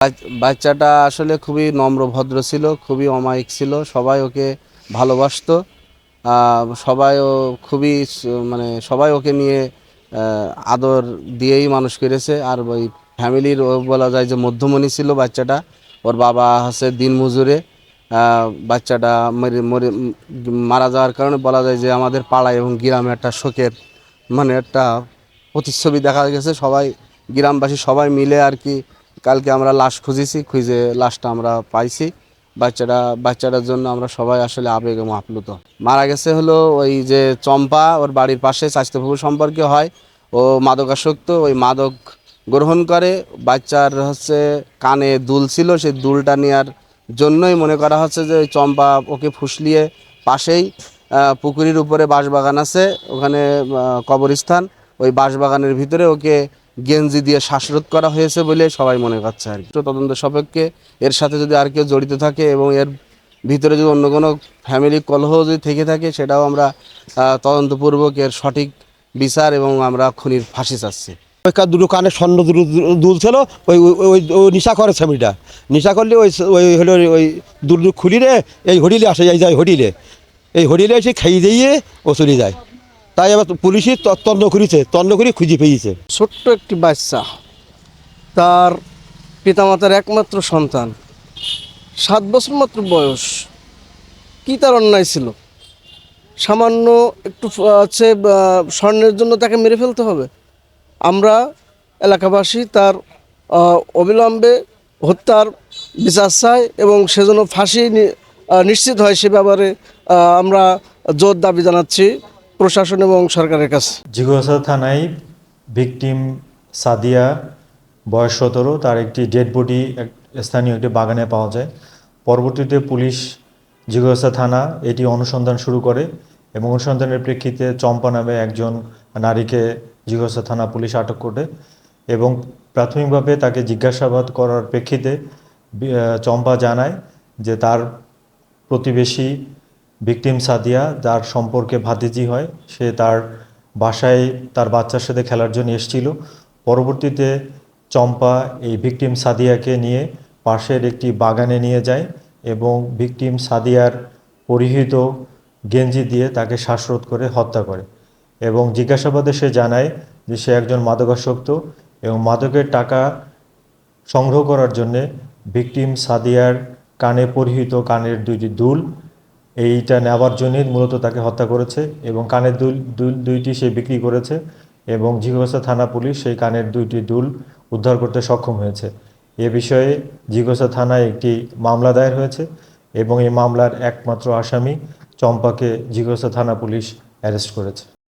বাচ- বাচ্চাটা আসলে খুবই নম্র, ভদ্র ছিল, খুবই অমায়িক ছিল, সবাই ওকে ভালোবাসতো। সবাই ও খুবই মানে সবাই ওকে নিয়ে আদর দিয়েই মানুষ করেছে আর ওই ফ্যামিলির বলা যায় যে মধ্যমণি ছিল বাচ্চাটা, ওর বাবা হচ্ছে দিন মজুরে বাচ্চাটা মরে মরে, মারা যাওয়ার কারণে বলা যায় যে আমাদের পাড়ায় এবং গ্রামে একটা শোকের মানে একটা প্রতিচ্ছবি দেখা গেছে। সবাই, গ্রামবাসী সবাই মিলে আর কি কালকে আমরা লাশ খুঁজেছি, খুঁজে লাশটা আমরা পাইছি। বাচ্চাটা, বাচ্চাটার জন্য আমরা সবাই আসলে আবেগ এবং আপ্লুত। মারা গেছে হলো ওই যে চম্পা, ওর বাড়ির পাশে স্বাস্থ্যপ্রভু সম্পর্কে হয়। ও মাদকাসক্ত, ওই মাদক গ্রহণ করে। বাচ্চার হচ্ছে কানে দুল ছিল, সেই দুলটা নেওয়ার জন্যই মনে করা হচ্ছে যে চম্পা ওকে ফুসলিয়ে পাশেই পুকুরির উপরে বাঁশবাগান আছে, ওখানে কবরস্থান। ওই বাঁশবাগানের ভিতরে ওকে গেঞ্জি দিয়ে শ্বাসরোধ করা হয়েছে বলে সবাই মনে করছে আর কি। তদন্ত সাপেক্ষে এর সাথে যদি আর কেউ জড়িত থাকে এবং এর ভিতরে যদি অন্য কোনো ফ্যামিলি কলহ যদি থেকে থাকে, সেটাও আমরা তদন্তপূর্বক এর সঠিক বিচার এবং আমরা খুনির ফাঁসি চাচ্ছি। ওইকার দুটো কানে স্বর্ণ দুটো দুল ছিল ওই, ওই- ওই ওই নিশা করে স্বামীটা নিশা করলে ওই ওই হলো ওই দুল খুলি রে এই হরিলে আসে যাই যায় হরিলে। এই হরিলে এসে খাইয়ে দিয়ে ও চলে যায়। তাই আবার পুলিশই তন্ন করেছে তন্ন করে খুঁজে পেয়েছে। ছোট্ট একটি বাচ্চা, তার পিতামাতার একমাত্র সন্তান। সাত বছর মাত্র বয়স। কি তার অন্যায় ছিল? সামান্য একটু আছে স্বর্ণের জন্য তাকে মেরে ফেলতে হবে। আমরা এলাকাবাসী তার অবিলম্বে হত্যার বিচার চাই এবং সেজন্য ফাঁসি নিশ্চিত হয় সে ব্যাপারে আমরা জোর দাবি জানাচ্ছি। প্রশাসন এবং সরকারের কাছে। জিগুয়াসা থানায় ভিকটিম সাদিয়া, বয়স সতেরো, তার একটি ডেড বডি স্থানীয় একটি বাগানে পাওয়া যায়। পরবর্তীতে পুলিশ জিগুয়াসা থানা এটি অনুসন্ধান শুরু করে এবং অনুসন্ধানের প্রেক্ষিতে চম্পা নামে একজন নারীকে জিগুয়াসা থানা পুলিশ আটক করে এবং প্রাথমিকভাবে তাকে জিজ্ঞাসাবাদ করার প্রেক্ষিতে চম্পা জানায় যে তার প্রতিবেশী ভিকটিম সাদিয়া, যার সম্পর্কে ভাতিজি হয়, সে তার বাসায় তার বাচ্চার সাথে খেলার জন্য এসেছিল। পরবর্তীতে চম্পা এই ভিকটিম সাদিয়াকে নিয়ে পাশের একটি বাগানে নিয়ে যায় এবং ভিকটিম সাদিয়ার পরিহিত গেঞ্জি দিয়ে তাকে শ্বাসরোধ করে হত্যা করে এবং জিজ্ঞাসাবাদে সে জানায় যে সে একজন মাদকাসক্ত এবং মাদকের টাকা সংগ্রহ করার জন্যে ভিকটিম সাদিয়ার কানে পরিহিত কানের দুইটি দুল এইটা নেওয়ার জন্যই মূলত তাকে হত্যা করেছে এবং কানের দুল দুল, দুইটি সে বিক্রি করেছে এবং জিজ্ঞাসা থানা পুলিশ সেই কানের দুইটি দুল উদ্ধার করতে সক্ষম হয়েছে। এ বিষয়ে জিজ্ঞাসা থানায় একটি মামলা দায়ের হয়েছে এবং এই মামলার একমাত্র আসামি চম্পাকে জিজ্ঞাসা থানা পুলিশ অ্যারেস্ট করেছে।